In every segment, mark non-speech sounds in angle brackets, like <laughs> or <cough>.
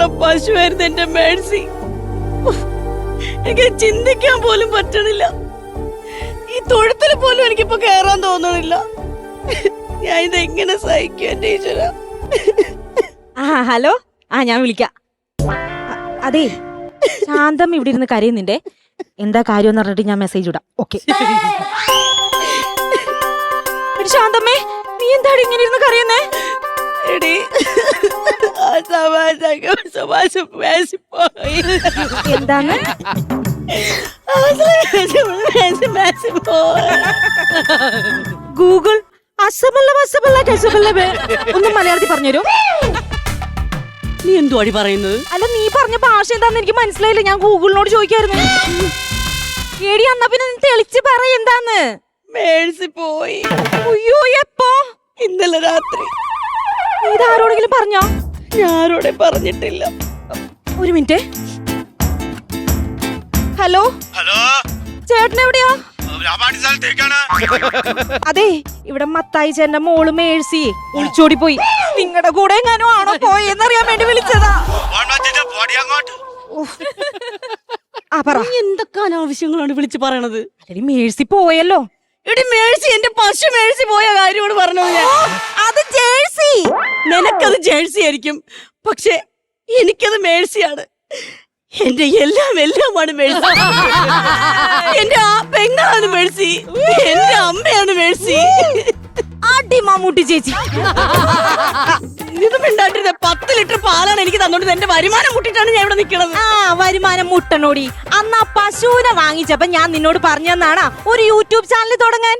വളർത്തണ പശുവായിരുന്നു എന്റെ മേഴ്സി. എനിക്ക് ചിന്തിക്കാൻ പോലും പറ്റണില്ല. ഈ തൊഴുത്തിൽ പോലും എനിക്കിപ്പോ കേറാൻ തോന്നണില്ല ഞാൻ ഇതെങ്ങനെ സഹിക്കും എന്റെ ഈശ്വര? ആ ഹലോ? ആ ഞാൻ വിളിക്കാം. അ- അതെ. ശാന്തം ഇവിടെ ഇരുന്ന് കരയുന്നുണ്ടേ. എന്താ കാര്യം എന്ന് പറഞ്ഞിട്ട് ഞാൻ മെസ്സേജ് ഇടാം. ഓക്കെ <laughs> ശാന്തമ്മേ നീ എന്താണ് ഇങ്ങനെ ഇരുന്ന് കരയുന്നേ? എടി ആ സമാജം മേശിപ്പോയി ഗൂഗിൾ അസമല്ല വസമല്ല കസമല്ല ഒന്നും മലയാളത്തിൽ പറഞ്ഞുതരും. നീ എന്തു അടി പറയുന്നത്? അല്ല നീ പറഞ്ഞ ഭാഷ എന്താന്ന് എനിക്ക് മനസ്സിലായില്ല. ഞാൻ ഗൂഗിളിനോട് ചോദിക്കായിരുന്നു എടി അന്നാ പിന്നെ നീ തെളിച്ച് പറ എന്താന്ന്. മേഴ്സി പോയി. അയ്യോ എപ്പോ? ഇന്നലെ രാത്രി. ഇതാരോടെങ്കിലും പറഞ്ഞോ? ഞാരോടെ പറഞ്ഞിട്ടില്ല. ഒരു മിനിറ്റ്. ഹലോ? ഹലോ? ചേട്ടൻ എവിടെയാ? അതെ ഇവിടെ മത്തായി ചേട്ടന്റെ മോൾ മേഴ്സി ഒളിച്ചോടി പോയി നിങ്ങളുടെ കൂടെ എങ്ങാനും ആണോ പോയെന്നറിയാൻ വേണ്ടി വിളിച്ചതാ. ആ പറ. എന്തൊക്കെ അനാവശ്യങ്ങളാണ് വിളിച്ചു പറയണത്? അല്ലെങ്കിൽ മേഴ്സി പോയല്ലോ. എടി മേഴ്സി എന്റെ പശു മേഴ്സി പോയ കാര്യമാണ് പറഞ്ഞത് ഞാൻ. അത് ജേഴ്സി. നിനക്കത് ജേഴ്സി ആയിരിക്കും. പക്ഷെ എനിക്കത് മേഴ്സിയാണ്. എന്റെ എല്ലാം എല്ലാമാണ് മേഴ്സി. എന്റെ ആ പെങ്ങളാണ് മേഴ്സി. എന്റെ അമ്മയാണ് മേഴ്സി. ആടി മമ്മൂട്ടി ചേച്ചി. പാലാണ് എനിക്ക് തന്നോണ്ട് എന്റെ വരുമാനം മുട്ടിട്ടാണ് ഞാൻ ഇവിടെ നിൽക്കുന്നത് ആ വരുമാനം മുട്ടനോടി അന്ന് ആ പശുവിനെ വാങ്ങിച്ചപ്പോ ഞാൻ നിന്നോട് പറഞ്ഞെന്നാണ് ഒരു യൂട്യൂബ് ചാനൽ തുടങ്ങാൻ.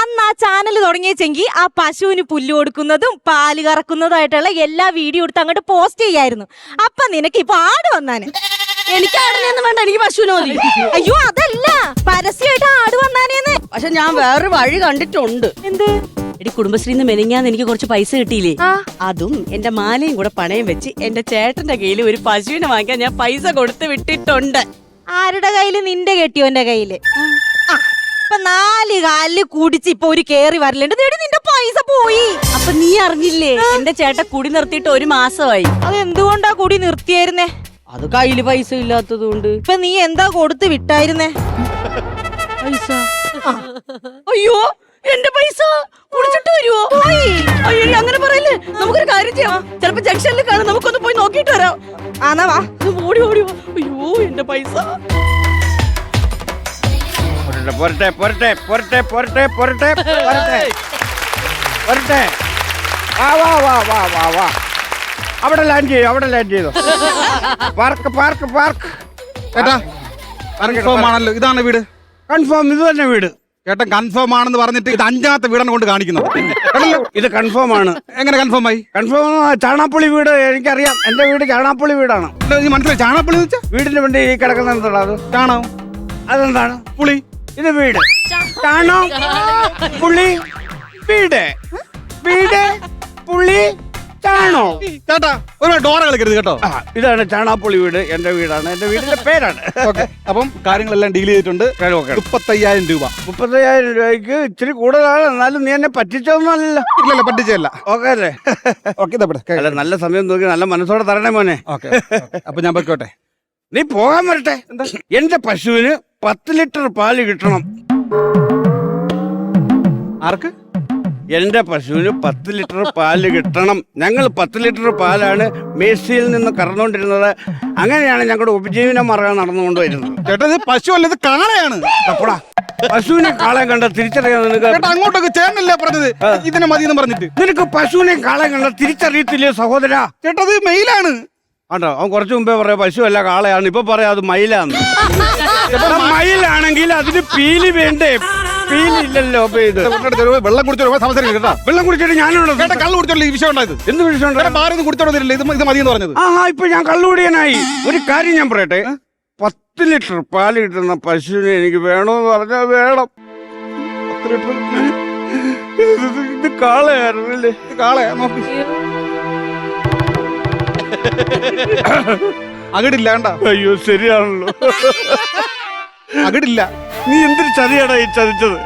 അന്ന് ആ ചാനൽ തുടങ്ങിയെങ്കിൽ ആ പശുവിന് പുല്ല് കൊടുക്കുന്നതും പാൽ കറക്കുന്നതായിട്ടുള്ള എല്ലാ വീഡിയോ എടുത്ത് അങ്ങോട്ട് പോസ്റ്റ് ചെയ്യായിരുന്നു. അപ്പൊ നിനക്ക് ഇപ്പൊ ആട് വന്നാന്. എനിക്ക് ആടിനെയൊന്നും വേണ്ട എനിക്ക് പശുവിനെ മതി. അയ്യോ അതല്ല. പരസ്യമായിട്ട് ആട് വന്നാനേന്ന്. പക്ഷെ ഞാൻ വേറൊരു വഴി കണ്ടിട്ടുണ്ട്. എന്ത്? എടി കുടുംബശ്രീന്ന് മെനിങ്ങാന്ന് എനിക്ക് കുറച്ച് പൈസ കിട്ടിയില്ലേ. അതും എന്റെ മാലയും കൂടെ പണയം വെച്ച് എന്റെ ചേട്ടന്റെ കയ്യിൽ ഒരു പശുവിനെ വാങ്ങിക്കാൻ ഞാൻ പൈസ കൊടുത്തു വിട്ടിട്ടുണ്ട്. ആരുടെ കയ്യിൽ? നിന്റെ കെട്ടിയോന്റെ കയ്യിൽ. ഇപ്പൊ നാല് കാലിൽ കുടിച്ച് ഇപ്പൊ ഒരു കേറി വരലുണ്ട്. നിന്റെ പൈസ പോയി. അപ്പൊ നീ അറിഞ്ഞില്ലേ? എന്റെ ചേട്ടൻ കുടി നിർത്തിയിട്ട് ഒരു മാസമായി. അത് എന്തുകൊണ്ടാ കുടി നിർത്തിയായിരുന്നേ? അത് കയ്യിൽ പൈസ ഇല്ലാത്തത് കൊണ്ട്. ഇപ്പൊ നീ എന്താ കൊടുത്ത് വിട്ടായിരുന്നേ? പൈസ. അയ്യോ എന്റെ പൈസ കുടിച്ചിട്ട് വരുവോ? അയ്യോ അങ്ങനെ പറയല്ലേ? നമുക്കൊരു കാര്യം ചെയ്യാം. ചിലപ്പോ ജംഗ്ഷനിൽ കാണാം. നമുക്കൊന്ന് പോയി നോക്കിയിട്ട് വരാം. ആന്നാ വാ. ഓടി ഓടി. അയ്യോ എന്റെ പൈസ. പോരട്ടെ പോരട്ടെ പോരട്ടെ പോരട്ടെ പോരട്ടെ പോരട്ടെ പോരട്ടെ. വാ വാ വാ വാ വാ വാ. അവിടെ ലാൻഡ് ചെയ്തു അവിടെ ലാൻഡ് ചെയ്തു. Park park park. കൺഫേം ആണല്ലോ. ഇതാണ് വീട്. കൺഫേം ഇത് തന്നെ വീട്. ചേട്ടൻ കൺഫേം ആണെന്ന് പറഞ്ഞിട്ട് ഇത് അഞ്ചാമത്തെ വീടാണ് കൊണ്ട് കാണിക്കുന്നത്? ഇത് കൺഫേം ആണ്. എങ്ങനെ കൺഫേം ആയി? കൺഫേം ചാണാപ്പുളി വീട് എനിക്കറിയാം. എന്റെ വീട് ചാണാപ്പുളി വീടാണ്. മനസ്സിലായി. ചാണാപ്പുളി വീടിന്റെ വേണ്ടി ഈ കിടക്കുന്ന എന്താ അത്? ചാണകം അതെന്താണ്? പുളി. ഇത് വീട്. ചാണോ? പുളി. വീട്. വീട്. പുള്ളി ചാണോ? ചേട്ടാ ഒരു ഡോറ കളിക്കരുത് കേട്ടോ. ആ, ഇതാണ് ചാണാപ്പൊളി വീട് എന്റെ വീടാണ്. എന്റെ വീടിന്റെ പേരാണ്. ഓക്കെ അപ്പം കാര്യങ്ങളെല്ലാം ഡീൽ ചെയ്തിട്ടുണ്ട്. ഓക്കെ. മുപ്പത്തയ്യായിരം രൂപ. മുപ്പത്തയ്യായിരം രൂപയ്ക്ക് ഇച്ചിരി കൂടുതലാണ്. എന്നാലും നീ എന്നെ പറ്റിച്ചൊന്നുമല്ലല്ലോ ഇല്ലല്ല പറ്റിച്ചല്ല ഓക്കെ അല്ലേ? ഓക്കെ അല്ല നല്ല സമയം നോക്കി നല്ല മനസ്സോടെ തരണേ മോനെ. ഓക്കെ അപ്പൊ ഞാൻ പൊയ്ക്കോട്ടെ. നീ പോകാൻ വരട്ടെ. എന്റെ പശുവിന് പത്ത് ലിറ്റർ പാൽ കിട്ടണം. ആർക്ക്? എന്റെ പശുവിന് പത്ത് ലിറ്റർ പാൽ കിട്ടണം. ഞങ്ങൾ പത്ത് ലിറ്റർ പാലാണ് മേഴ്സിയിൽ നിന്ന് കറന്നുകൊണ്ടിരുന്നത്. അങ്ങനെയാണ് ഞങ്ങളുടെ ഉപജീവന മാർഗം നടന്നുകൊണ്ട് വരുന്നത് ചേട്ടാ ഇത് പശു അല്ല ഇത് കാളയാണ്. അപ്പോടാ പശുവിനെ കാളെ കണ്ട തിരിച്ചറിയാൻ നിനക്ക് ചേട്ടാ അങ്ങോട്ടൊക്കെ ചേട്ടനല്ലേ പറഞ്ഞത്? ഇതിനെ മതി എന്ന് പറഞ്ഞിട്ട്. നിനക്ക് പശുവിനെ കാളെ കണ്ട തിരിച്ചറിയത്തില്ലേ സഹോദര? ചേട്ടാ ഇത് മെയിലാണ്. ആണ്ടോ അവൻ കുറച്ചു മുമ്പേ പറയാ പശു അല്ല കാളയാണ്. ഇപ്പൊ പറയാം അത് മയിലാന്ന്. <laughs> മയിലാണെങ്കിൽ അതിന് പീലി വേണ്ടേ? പീലി ഇല്ലല്ലോ അപ്പൊ ഇത്. ചേട്ടാ, ഒരു വെള്ളം കുടിച്ചോ സംസാരിക്കും കേട്ടോ. വെള്ളം കുടിച്ചിട്ട് ചേട്ടാ കള്ള് കുടിച്ചോളൂ ഈ വിഷയം ഉണ്ടായത് എന്ത് വിളിച്ചോണ്ട് ചേട്ടാ ബാറിന്ന് കുടിച്ചോണ്ടില്ല ഇത് ഇത് മതി പറഞ്ഞത്. ആ ഇപ്പൊ ഞാൻ കള്ളുകൂടിയനായി ഒരു കാര്യം ഞാൻ പറയട്ടെ? പത്ത് ലിറ്റർ പാൽ കിട്ടുന്ന പശുവിനെ എനിക്ക് വേണമെന്ന് പറഞ്ഞാൽ വേണം. പത്ത് ലിറ്റർ? ഇത് കാളയായിരുന്നല്ലേ കാളയാ നോക്ക്. അകിടില്ല കണ്ട? അയ്യോ ശരിയാണല്ലോ. അകിടില്ല. നീ എന്തൊരു ചതിയാടാ ഈ ചതിച്ചത്?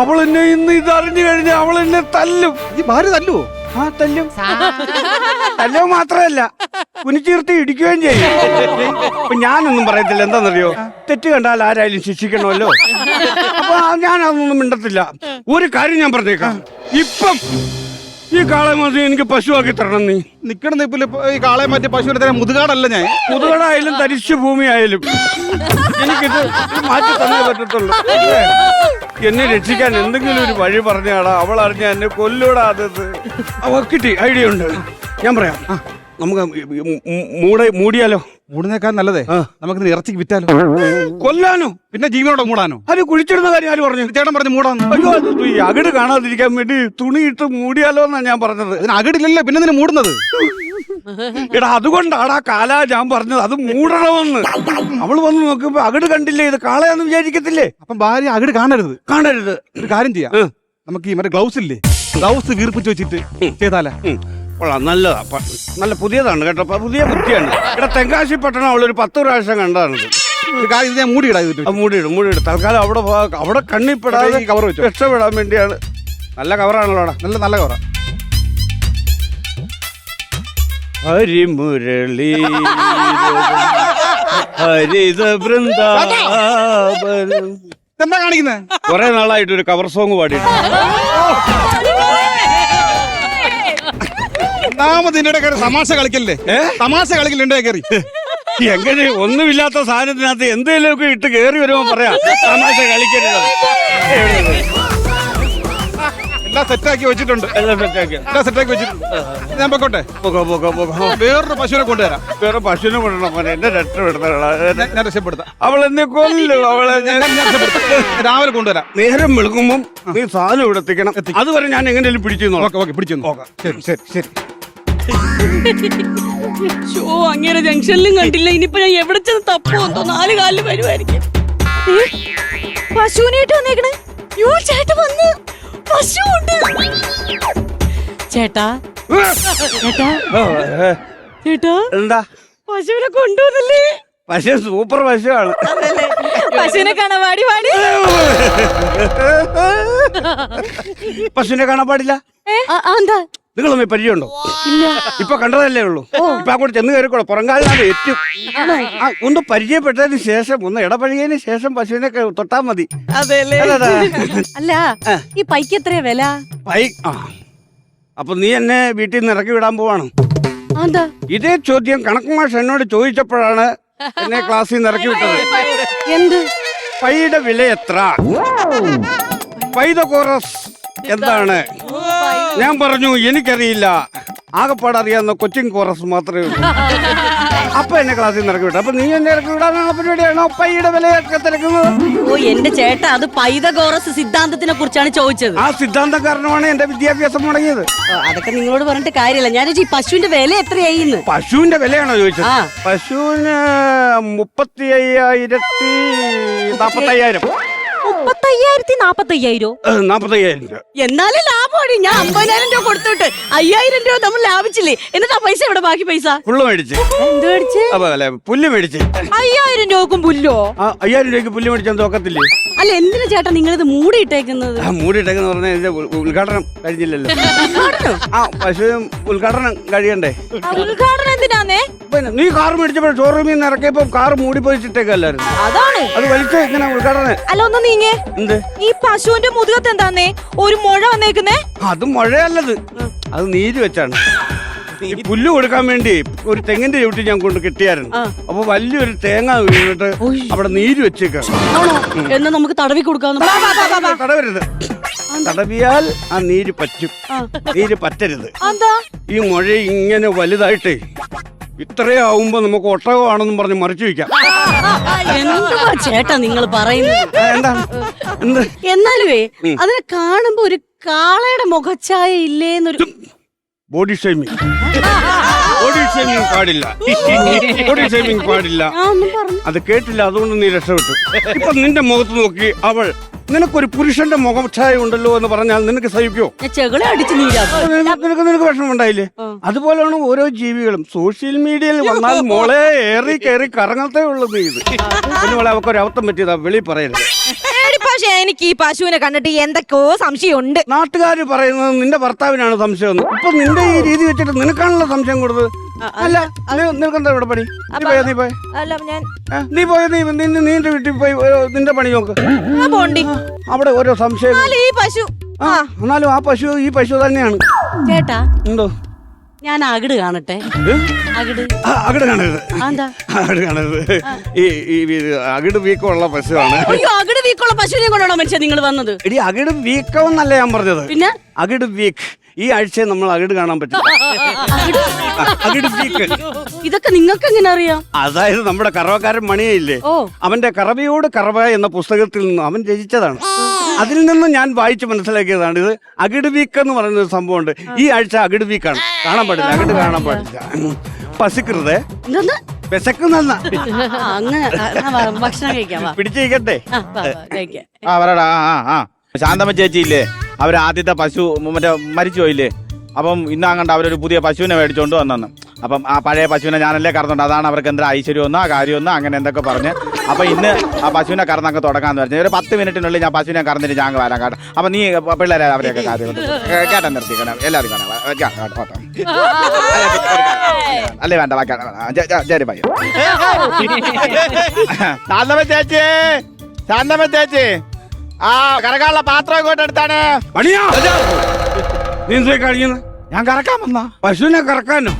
അവൾ എന്നെ ഇന്ന് ഇത് അറിഞ്ഞു കഴിഞ്ഞാൽ അവൾ എന്നെ തല്ലും. ഈ ഭാര്യ തല്ലുവോ? ആ തല്ലും. തല്ലും മാത്രമല്ല കുനിച്ചീർത്തി ഇടിക്കുകയും ചെയ്യും. അപ്പൊ ഞാനൊന്നും പറയത്തില്ല. എന്താണെന്നറിയോ തെറ്റ് കണ്ടാൽ ആരായാലും ശിക്ഷിക്കണമല്ലോ. അപ്പൊ ഞാൻ അതൊന്നും മിണ്ടത്തില്ല. ഒരു കാര്യം ഞാൻ പറഞ്ഞേക്കാം. ഇപ്പം ഈ കാളെ മാറ്റി എനിക്ക് പശുവാക്കി തരണം നീ. നിക്കണ നിപ്പിൽ ഈ കാളെ മാറ്റി പശുവിനെ തരാൻ മുതുകാടല്ല ഞാൻ. മുതുകാടായാലും തരിശു ഭൂമിയായാലും എനിക്കിത് മാറ്റി തന്നേ പറ്റത്തുള്ളൂ. എന്നെ രക്ഷിക്കാൻ എന്തെങ്കിലും ഒരു വഴി പറഞ്ഞാടാ. അവൾ അറിഞ്ഞ എന്നെ കൊല്ലൂടാത്തത് അവ കിട്ടി. ഐഡിയ ഉണ്ട്. ഞാൻ പറയാം. നമുക്ക് മൂടെ മൂടിയാലോ? മൂടുന്നേക്കാൾ നല്ലതേ. നമുക്ക് ഇറച്ചിക്ക് വിറ്റാലോ? കൊല്ലാനോ? പിന്നെ ജീവനോടെ മൂടാനോ? അത് കുഴിച്ചിടുന്ന കാര്യം ആര് പറഞ്ഞു? ചേട്ടൻ പറഞ്ഞു മൂടാന്ന് അയ്യോ അത് ഈ അകിട് കാണാതിരിക്കാൻ വേണ്ടി തുണിയിട്ട് മൂടിയാലോ എന്നാ ഞാൻ പറഞ്ഞത്. അതിന് അകടില്ലല്ലോ പിന്നെ നിന്നെ മൂടുന്നത്? എടാ അതുകൊണ്ടാടാ കാല ഞാൻ പറഞ്ഞത്. അത് മൂടണമെന്ന്. അവൾ വന്ന് നോക്കുമ്പോ അകിട് കണ്ടില്ലേ? ഇത് കാളയാന്ന് വിചാരിക്കത്തില്ലേ? അപ്പം ഭാര്യ അകട് കാണരുത്. കാണരുത്. ഒരു കാര്യം ചെയ്യാം. നമുക്ക് ഈ മറ്റേ ഗ്ലൗസ് ഇല്ലേ ഗ്ലൗസ് വീർപ്പിച്ച് വെച്ചിട്ട് ചെയ്താലേ. കൊള്ളാം നല്ലതാ. നല്ല പുതിയതാണ് കേട്ടോ പുതിയ ബുദ്ധിയാണ് ഇവിടെ തെങ്കാശി പട്ടണം അവളൊരു പത്ത് പ്രാവശ്യം കണ്ടതാണ് ഇത്. ഞാൻ മൂടിയിടാ മൂടിയിടും മൂടിയിടും. തൽക്കാലം അവിടെ അവിടെ കണ്ണിപ്പെടാതെ കവർ വെച്ചു. രക്ഷപ്പെടാൻ വേണ്ടിയാണ്. നല്ല കവറാണല്ലോടാ. നല്ല നല്ല കവറ ഹരിമുരളി ഹരിത വൃന്ദാവനം എന്താ കാണിക്കുന്നത് കുറെ നാളായിട്ട് ഒരു കവർ സോങ് പാടിയിട്ട് ഒന്നാമത് ഇതിന്റെ കയറി തമാശ കളിക്കല്ലേ തമാശ കളിക്കലുണ്ടേ കയറി? എങ്ങനെ ഒന്നുമില്ലാത്ത സാധനത്തിനകത്ത് എന്തെങ്കിലുമൊക്കെ ഇട്ട് കയറി വരുമോ പറയാം തമാശ കളിക്കരുത്. എല്ലാം സെറ്റാക്കി വെച്ചിട്ടുണ്ട്. എല്ലാം സെറ്റാക്കി. വെച്ചിട്ടുണ്ട്. ഞാൻ പൊക്കോട്ടെ? പോകോ പോകോ പോകോ വേറൊരു പശുവിനെ കൊണ്ടുവരാം. വേറെ പശുവിനെ കൊണ്ടുവരണം മോനെ. എന്നെ രക്ഷപ്പെടുത്തണം ഞാൻ- രക്ഷപ്പെടുത്താം. അവൾ എന്നെ കൊല്ലു അവളെ ഞാൻ രക്ഷപ്പെടുത്താം. രാവിലെ കൊണ്ടുവരാം. നേരം വെളുക്കുമ്പം നീ സാധനം ഇവിടെ എത്തിക്കണം. അതുവരെ ഞാൻ എങ്ങനെയും പിടിച്ചു നോക്കാം. ഓക്കെ പിടിച്ചു ശരി ശരി ശരി. ഷോ അങ്ങനെ ജംഗ്ഷനിലും കണ്ടില്ല. ഇനിയിപ്പോ ഞാൻ എവിടെ ചെന്ന് തപ്പുവോ നാല് കാലിൽ വരുമായിരിക്കും പശുവിനായിട്ട് വന്നേക്കണ്. യോ ചേട്ടൻ വന്ന്. പശു ഉണ്ട്. ചേട്ടാ. ചേട്ടാ. ചേട്ടാ. എന്താ? പശുവിനെ കൊണ്ടുവന്നില്ലേ? പശു സൂപ്പർ പശുവാണ്. പശുവിനെ കാണാൻ പാടി പശുവിനെ കാണാൻ പാടില്ല? എന്താ? നിങ്ങൾ തമ്മിൽ പരിചയമുണ്ടോ? ഇപ്പൊ കണ്ടതല്ലേ ഉള്ളൂ. ഇപ്പൊ അങ്ങോട്ട് ചെന്ന് കയറിക്കോളൂ. പുറങ്കാലിനാണ് ഏറ്റവും ആ, ഒന്ന് പരിചയപ്പെട്ടതിന് ശേഷം ഒന്ന് ഇടപഴകിയതിന് ശേഷം പശുവിനെ ക- തൊട്ടാ മതി. അല്ലടാ. അല്ല ഈ പൈക്ക് എത്രയാ വില? പൈ ആ. അപ്പൊ നീ എന്നെ വീട്ടിൽ നിന്ന് ഇറക്കി വിടാൻ പോവാണ്. ഇതേ ചോദ്യം കണക്ക് മാഷ് എന്നോട് ചോദിച്ചപ്പോഴാണ് എന്നെ ക്ലാസ്സിൽ നിന്ന് ഇറക്കി വിട്ടത്. എന്ത്? പൈയുടെ വില എത്ര? പൈതകോറസ് എന്താണ്? ഞാൻ പറഞ്ഞു എനിക്കറിയില്ല. ആകെപ്പാട് അറിയാവുന്ന കൊച്ചിൻ കോറസ് മാത്രമേ ഉള്ളൂ. <laughs> അപ്പൊ എന്നെ ക്ലാസ്സിൽ നിന്ന് ഇറക്കി വിട്ടു. അപ്പൊ നീ എന്നെ ഇറക്കി വിടാനുള്ള പരിപാടിയാണോ പൈയുടെ വിലയൊക്കെ തിരക്കുന്നത്? ഓ എന്റെ ചേട്ട അത് പൈതഗോറസ് സിദ്ധാന്തത്തിനെ കുറിച്ചാണ് ചോദിച്ചത്. ആ സിദ്ധാന്തം കാരണമാണ് എന്റെ വിദ്യാഭ്യാസം മുടങ്ങിയത്. ഓ, അതൊക്കെ നിങ്ങളോട് പറഞ്ഞിട്ട് കാര്യമില്ല. ഞാൻ ഈ പശുവിന്റെ വില എത്രയായിന്ന് പശുവിന്റെ വിലയാണോ ചോദിച്ചത്? ആ. പശുവിന് മുപ്പത്തി അയ്യായിരത്തി നാപ്പത്തയ്യായിരം നാപ്പത്തി നാപ്പത്തയ്യായിരോ നാപ്പത്തയ്യായിരം രൂപ. എന്നാലും ലാഭമാണ് ഞാൻ അമ്പതിനായിരം രൂപ കൊടുത്തിട്ട് അയ്യായിരം രൂപ നമ്മൾ ലാഭിച്ചില്ലേ? എന്നിട്ട് ആ പൈസ എവിടെ? ബാക്കി പൈസ? പുല്ല് മേടിച്ച്. എന്ത് മേടിച്ച്? അപ്പൊ അല്ലെ പുല്ല് മേടിച്ച്. അയ്യായിരം രൂപക്കും പുല്ലോ? ആ അയ്യായിരം രൂപയ്ക്ക് പുല്ല് മേടിച്ചാൽ തോക്കത്തില്ലേ? അല്ല എന്തിനാ ചേട്ടാ നിങ്ങളിത് മൂടിയിട്ടേക്കുന്നത്? ആ മൂടിയിട്ടേക്കെന്ന് പറഞ്ഞാൽ ഇതിന്റെ ഉ- ഉദ്ഘാടനം കഴിഞ്ഞില്ലല്ലോ. ആ പശു ഉദ്ഘാടനം കഴിയണ്ടേ? ആ, ഉദ്ഘാടനം എന്തിനാന്നേ? പിന്നെ നീ കാർ മേടിച്ചപ്പോൾ ഷോറൂമിൽ നിന്ന് ഇറക്കിയപ്പോ കാർ മൂടി പോയിച്ചിട്ടേക്കല്ലായിരുന്നു അതാണ്. അത് വലിച്ചു ഇങ്ങനെ ഉദ്ഘാടനം? അല്ല ഒന്ന് നീങ്ങേ. ഈ പശുവിന്റെ മുതുകത്ത് എന്താന്നേ? ഒരു മുഴ വന്നേക്കുന്നേ? അത് മുഴയല്ലത്. അത് നീര് വെച്ചാണ്. ഈ പുല്ല് കൊടുക്കാൻ വേണ്ടി ഒരു തെങ്ങിന്റെ ചവിട്ടി ഞാൻ കൊണ്ട് കിട്ടിയായിരുന്നു. അപ്പൊ വലിയൊരു തേങ്ങ വീണിട്ട് അവിടെ നീര് വെച്ചേക്കാണ്. ആണോ? എന്നാ നമുക്ക് തടവി കൊടുക്കാന്ന് തടവരുത്. തടവിയാൽ ആ നീര് പറ്റും. നീര് പറ്റരുത്. ഈ മുഴ ഇങ്ങനെ വലുതായിട്ടേ ഇത്രയും ആവുമ്പോ നമുക്ക് ഒട്ടകമാണെന്നും പറഞ്ഞ് മറിച്ചു വെക്കാം എന്തുവാ ചേട്ടാ നിങ്ങൾ പറയുന്നത്? എന്താ? എന്ത്? എന്നാലുവേ അതിനെ കാണുമ്പോ ഒരു കാളയുടെ മുഖച്ഛായ ഇല്ലേന്നൊരു ബോഡി ഷേമിങ് ബോഡി ഷേമിങ് പാടില്ല. ബോഡി ഷേമിങ് പാടില്ല. ആ ഒന്നും പറഞ്ഞു അത് കേട്ടില്ല അതുകൊണ്ട് നീ രക്ഷപ്പെട്ടു. ഇപ്പൊ നിന്റെ മുഖത്ത് നോക്കി അവൾ നിനക്കൊരു പുരുഷന്റെ മുഖഛായ ഉണ്ടല്ലോ എന്ന് പറഞ്ഞാൽ നിനക്ക് സഹിക്കോ? ചെകളെ അടിച്ച് നിനക്ക് നിനക്ക് വിഷമം ഉണ്ടായില്ലേ? അതുപോലെയാണ് ഓരോ ജീവികളും. സോഷ്യൽ മീഡിയയിൽ വന്നാൽ മോളെ ഏറി കയറി കറങ്ങത്തേ ഉള്ളൂ നീ ഇത്. പിന്നെ മോളെ അവക്കൊരു അബദ്ധം പറ്റിയതാ വെളി പറയരുത്. പക്ഷേ എനിക്ക് ഈ പശുവിനെ കണ്ടിട്ട് എന്തൊക്കെയോ സംശയമുണ്ട്. നാട്ടുകാർ പറയുന്നത് നിന്റെ ഭർത്താവിനാണ് സംശയം ഇപ്പൊ നിന്റെ ഈ രീതി വെച്ചിട്ട് നിനക്കാണല്ലോ സംശയം കൊടുത്തത് അല്ല നി- നിനക്കെന്താ ഇവിടെ പണി. നീ പോയ നീ പോയ. അല്ല ഞാൻ നീ പോയ നീ നിന്റെ വീട്ടിൽ പോയി നിന്റെ പണി നോക്ക്. അവിടെ ഓരോ സംശയം. എന്നാലും ഈ പശു ആ എന്നാലും ആ പശു ഈ പശു തന്നെയാണ്. ചേട്ടാ എന്തോ? ഞാൻ അകിട് കാണട്ടെ? അകിട്. കാണരുത്. അകിട് കാണരുത്. ഈ ഈ അകിട് വീക്കമുള്ള പശുവാണ്. അയ്യോ അകിട് വീക്കുള്ള പശുവിനെ കൊണ്ടാണോ മനുഷ്യ നിങ്ങൾ വന്നത്? എടി അകിട് എന്നല്ലേ ഞാൻ പറഞ്ഞത്. പിന്നെ? അകിട് വീക്ക്. ഈ ആഴ്ച നമ്മൾ അകിട് കാണാൻ പറ്റില്ല. ആ, അകിട് വീക്ക് ഇതൊക്കെ നിങ്ങൾക്ക് എങ്ങനെ അറിയാം? അതായത് നമ്മുടെ കറവക്കാരൻ മണിയയില്ലേ ഓ. അവന്റെ കറവയോട് കറവ എന്ന പുസ്തകത്തിൽ നിന്ന് അവൻ രചിച്ചതാണ് അതിൽ നിന്ന് ഞാൻ വായിച്ച് മനസ്സിലാക്കിയതാണ് ഇത് അകിട് വീക്ക് എന്ന് പറയുന്ന ഒരു സംഭവമുണ്ട്. ഈ ആഴ്ച അകിട് വീക്കാണ് കാണാൻ പാടില്ല അകിട് കാണാൻ പാടില്ല. പസിക്കരുതേ. പസിക്കരുത് എന്താ വിശക്കുന്ന ആ, അങ്ങനെ ആ, എന്നാ വാ, ഭക്ഷണം കഴിക്കാം വാ. പിടിച്ചിരിക്കട്ടെ ആ, വാ, വാ, കഴിക്കാം. ആ പറയടാ ആ ആ ആ. ശാന്തമ്മ ചേച്ചി ഇല്ലേ അവർ ആദ്യത്തെ പശു മറ്റേ മരിച്ചു പോയില്ലേ? അപ്പം ഇന്നാങ്ങണ്ട് അവരൊരു പുതിയ പശുവിനെ മേടിച്ചുകൊണ്ട് വന്നെന്ന്. അപ്പം ആ പഴയ പശുവിനെ ഞാനല്ലേ കറന്നുണ്ട് അതാണ് അവർക്ക് എന്താ ഐശ്വര്യമൊന്നോ കാര്യമൊന്നോ അങ്ങനെ എന്തൊക്കെ പറഞ്ഞ് അപ്പം ഇന്ന് ആ പശുവിനെ കറന്നൊക്കെ തുടങ്ങാന്ന് പറഞ്ഞു. ഒരു പത്ത് മിനിറ്റിനുള്ളിൽ ഞാൻ പശുവിനെ കറന്നിട്ട് ഞാൻ വരാം കേട്ടോ. അപ്പം നീ പിള്ളേരെ അവരെയൊക്കെ കാര്യം കേട്ടാ എല്ലാവരും കാണാം. വ- കേട്ടോ, കേട്ടോ. അല്ലേ വേണ്ട വാക്കാ ശരി പയ്യ ശാന്തമ്മ ചേച്ചി ശാന്തമ്മ ചേച്ചി. ആ കറക്കാനുള്ള പാത്രം ഇങ്ങോട്ട് എടുത്താണ്. പണിയാ. നീ എന്തിനാ കഴിയുന്നത് ഞാൻ കറക്കാൻ വന്ന. പശുവിനെ കറക്കാനോ?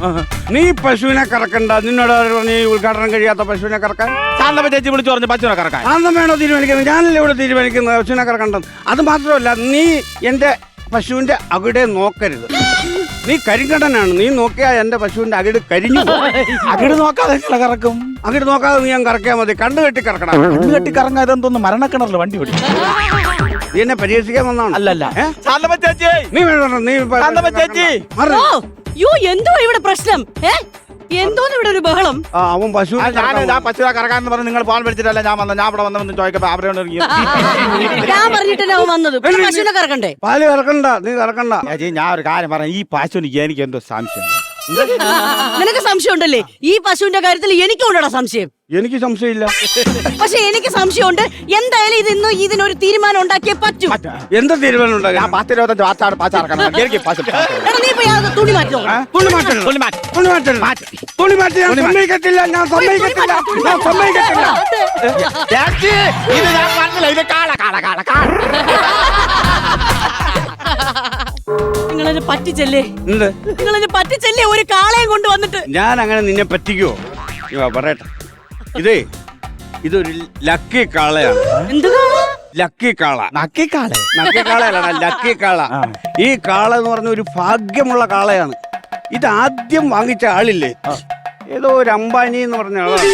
നീ പശുവിനെ കറക്കണ്ട. നിന്നോട് ആര് പറഞ്ഞു ഈ ഉദ്ഘാടനം കഴിയാത്ത പശുവിനെ കറക്കാൻ? ചാന്തപ്പ ചേച്ചി വിളിച്ചു പറഞ്ഞു പശുവിനെ കറക്കാൻ. ആന്തം വേണോ തീരുമാനിക്കുന്നത്? ഞാനല്ലേ ഇവിടെ തീരുമാനിക്കുന്നത്? പശുവിനെ കറക്കണ്ടെന്ന്. അത് മാത്രമല്ല നീ എന്റെ പശുവിന്റെ അകിടെ നോക്കരുത്. നീ കരിങ്കടനാണ് നീ നോക്കിയാ എന്റെ പശുവിന്റെ അകിട് കരിഞ്ഞു. അകിട് നോക്കാതെ എങ്ങനെ കറക്കും? അകിട് നോക്കാതെ നീ ഞാൻ കറക്കിയാൽ മതി. കണ്ടു കെട്ടി കറക്കണം. കണ്ടു കെട്ടി കറങ്ങാതെ ഇതെന്തോന്ന് മരണക്കിണറിൽ വണ്ടി ഓടി നീ എന്നെ പരിഹസിക്കാൻ വന്നാണ് അല്ലല്ല. ശാന്തമ്മ ചേച്ചി! നീ വേണ്ട നീ എന്തുവാ ശാന്തമ്മ ചേച്ചി. ഇവിടെ പ്രശ്നം? ഏ? എന്തോന്ന് ഇവിടെ ഒരു ബഹളം? ആ, അവൻ പശു ഞാൻ പറഞ്ഞ് നിങ്ങൾ ഫോൺ വിളിച്ചിട്ടല്ല ഞാൻ വന്നത്? ഞാൻ ഇവിടെ വന്നു ചോദിക്കപ്പോ ഇറങ്ങി. ഞാൻ പറഞ്ഞിട്ടല്ലേ അവൻ വന്നത്. പിന്നെ പശുവിനെ കറക്കണ്ടേ? പാൽ കറക്കണ്ട നീ കറക്കണ്ട. ചേച്ചി ഞാൻ ഒരു കാര്യം പറയാം. ഈ പശുവിന് എനിക്ക് എന്തോ സംശയം നിനക്ക് സംശയം? ഉണ്ടല്ലേ ഈ പശുവിന്റെ കാര്യത്തിൽ എനിക്കും ഉണ്ടടാ സംശയം. എനിക്ക് സംശയമില്ല. പക്ഷെ എനിക്ക് സംശയമുണ്ട്. എന്തായാലും ഇത് ഇന്ന് ഇതിനൊരു തീരുമാനം ഉണ്ടാക്കിയേ പറ്റൂ. എന്ത് തീരുമാനം ഞാൻ ഉണ്ടാകാം പത്ത് ഇരുപത്തഞ്ച് വാച്ചാട് പാച്ചാർക്കണം എനിക്ക് പശു എടാ നീ പോയി അത് തുണി മാറ്റി. നോക്കണം തുണി മാറ്റരുത്. തുണി മാറ്റരുത്. തുണി മാറ്റി. ഞാൻ സമ്മതിക്കത്തില്ല. ഞാൻ സമ്മതിക്കത്തില്ല. ഞാൻ സമ്മതിക്കത്തില്ല. ഇത് ഞാൻ പറഞ്ഞില്ല. ഇത് കാള കാള കാള കാള. <laughs> നിങ്ങളെന്നെ പറ്റിച്ചല്ലേ? എന്ത്? നിങ്ങളെന്നെ പറ്റിച്ചല്ലേ ഒരു കാളയും കൊണ്ട് വന്നിട്ട് ഞാൻ അങ്ങനെ നിന്നെ പറ്റിക്കോ? ഇവാ, പറയട്ടെ. ഇതേ ഇതൊരു ലക്കി കാളയാണ്. എന്ത് കാള? ലക്കി കാള. നക്കി കാള? ലക്കി കാളയല്ല ലക്കി കാള. ഈ കാള എന്ന് പറഞ്ഞ ഒരു ഭാഗ്യമുള്ള കാളയാണ്. ഇത് ആദ്യം വാങ്ങിച്ച ആളില്ലേ? ഏതോ ഒരു അംബാനി എന്ന് പറഞ്ഞ ആളാണ്.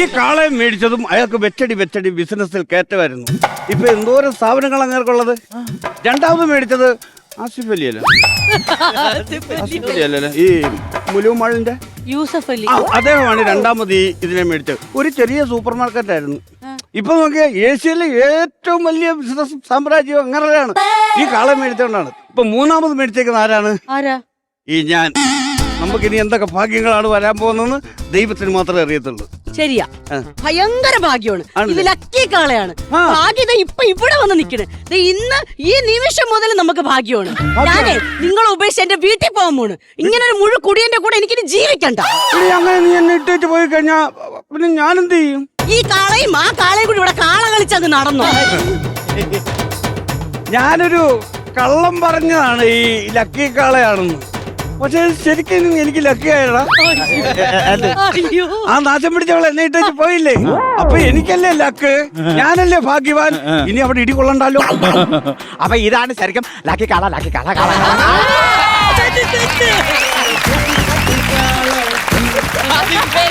ഈ കാളയെ മേടിച്ചതും അയാൾക്ക് വെച്ചടി വെച്ചടി ബിസിനസ്സിൽ കയറ്റമായിരുന്നു. ഇപ്പൊ എന്തോരം സ്ഥാപനങ്ങൾ അങ്ങേർക്കുള്ളത്? രണ്ടാമത് മേടിച്ചത് ആസിഫ് അലി അല്ല ആസിഫ് അലി അല്ലല്ലേ ഈ മുലുമാളിന്റെ? യൂസഫ് അലി. ആ, അദ്ദേഹമാണ് രണ്ടാമത് ഈ ഇതിനെ മേടിച്ചത്. ഒരു ചെറിയ സൂപ്പർ മാർക്കറ്റ് ആയിരുന്നു ഇപ്പൊ നോക്കിയാൽ ഏഷ്യയിലെ ഏറ്റവും വലിയ ബിസിനസ് സാമ്രാജ്യം അങ്ങനെയാണ്. ഈ കാളം മേടിച്ചുകൊണ്ടാണ് ഇപ്പൊ മൂന്നാമത് മേടിച്ചേക്കുന്ന ആരാണ്? ആരാ? ഈ ഞാൻ. നമുക്ക് ഇനി എന്തൊക്കെ ഭാഗ്യങ്ങളാണ് വരാൻ പോകുന്നതെന്ന് ദൈവത്തിന് മാത്രമേ അറിയത്തുള്ളൂ. ശരിയാ. ഭയങ്കര ഭാഗ്യമാണ്? ഇത് ലക്കി കാളയാണ്. ഭാഗ്യത ഇപ്പൊ ഇവിടെ വന്ന് നിൽക്കണേ. ഇന്ന് ഈ നിമിഷം മുതൽ നമുക്ക് ഭാഗ്യമാണ്. ഞാനേ നിങ്ങളെ ഉപേക്ഷിച്ച് എന്റെ വീട്ടിൽ പോകാൻ പോണ്. ഇങ്ങനെ ഒരു മുഴു കുടിയന്റെ കൂടെ എനിക്ക് ജീവിക്കണ്ട. അങ്ങനെ നീ എന്നെ ഇട്ടിട്ട് പോയി കഴിഞ്ഞാ പിന്നെ ഞാൻ എന്ത് ചെയ്യും? ഈ കാളയും ആ കാളയും കൂടി ഇവിടെ കാള കളിച്ചങ്ങ് നടന്നു? ഞാനൊരു കള്ളം പറഞ്ഞതാണ് ഈ ലക്കി കാളയാണെന്ന്. പക്ഷെ ശരിക്കും എനിക്ക് ലക്കി ആയടാ. അയ്യോ. ആ നാശം പിടിച്ചവൾ എന്നെ ഇട്ടേച്ച് പോയില്ലേ? അപ്പൊ എനിക്കല്ലേ ലക്ക് ഞാനല്ലേ ഭാഗ്യവാൻ? ഇനി അവിടെ ഇടി കൊള്ളണ്ടല്ലോ അപ്പൊ ഇതാണ് ശരിക്കും ലാക്കി കാള ലാക്കി കാള കാള. കാള